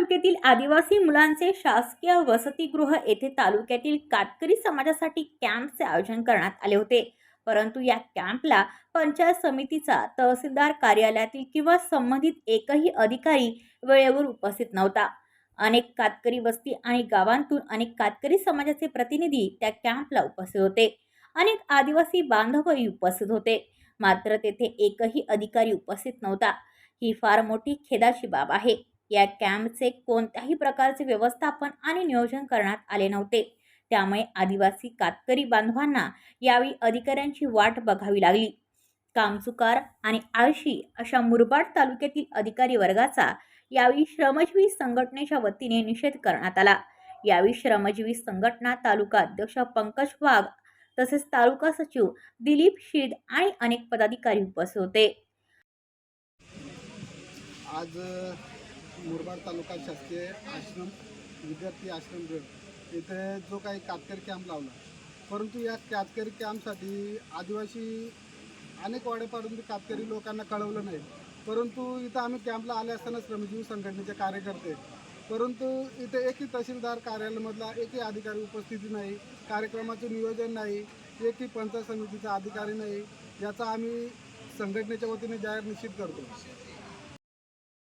तालुक्यातील आदिवासी मुलांचे शासकीय वसतिगृह येथे तालुक्यातील कातकरी समाजासाठी कॅम्पचे आयोजन करण्यात आले होते. परंतु या कॅम्पला पंचायत समितीचा तहसीलदार कार्यालयातील किंवा संबंधित एकही अधिकारी वेळेवर उपस्थित नव्हता. अनेक कातकरी वस्ती आणि गावांतून अनेक कातकरी समाजाचे प्रतिनिधी त्या कॅम्पला उपस्थित होते. अनेक आदिवासी बांधवही उपस्थित होते. मात्र तेथे एकही अधिकारी उपस्थित नव्हता. ही फार मोठी खेदाची बाब आहे. या कॅम्पचे कोणत्याही प्रकारचे व्यवस्थापन आणि नियोजन करण्यात आले नव्हते. त्यामुळे आदिवासी कातकरी बांधवांना यावेळी अधिकाऱ्यांची वाट बघावी लागली. कामचुकार आणि आळशी अशा मुरबाड तालुक्यातील अधिकारी वर्गाचा यावेळी श्रमजीवी संघटनेच्या वतीने निषेध करण्यात आला. यावेळी श्रमजीवी संघटना तालुका अध्यक्ष पंकज वाघ तसेच तालुका सचिव दिलीप शिद आणि अनेक पदाधिकारी उपस्थित होते. आज मुरबाड तालुका शासकीय आश्रम विद्यार्थी आश्रम गट इथे जो काही कातकरी कॅम्प लावला परंतु या कातकरी कॅम्पसाठी आदिवासी अनेक वाड्यापर्यंत कातकरी लोकांना कळवलं नाही. परंतु इथं आम्ही कॅम्पला आले असताना श्रमजीवी संघटनेचे कार्यकर्ते. परंतु इथे एकही तहसीलदार कार्यालयामधला एकही अधिकारी उपस्थिती नाही कार्यक्रमाचं नियोजन नाही एकही पंचायत समितीचा अधिकारी नाही याचा आम्ही संघटनेच्या वतीने जाहीर निश्चित करतो.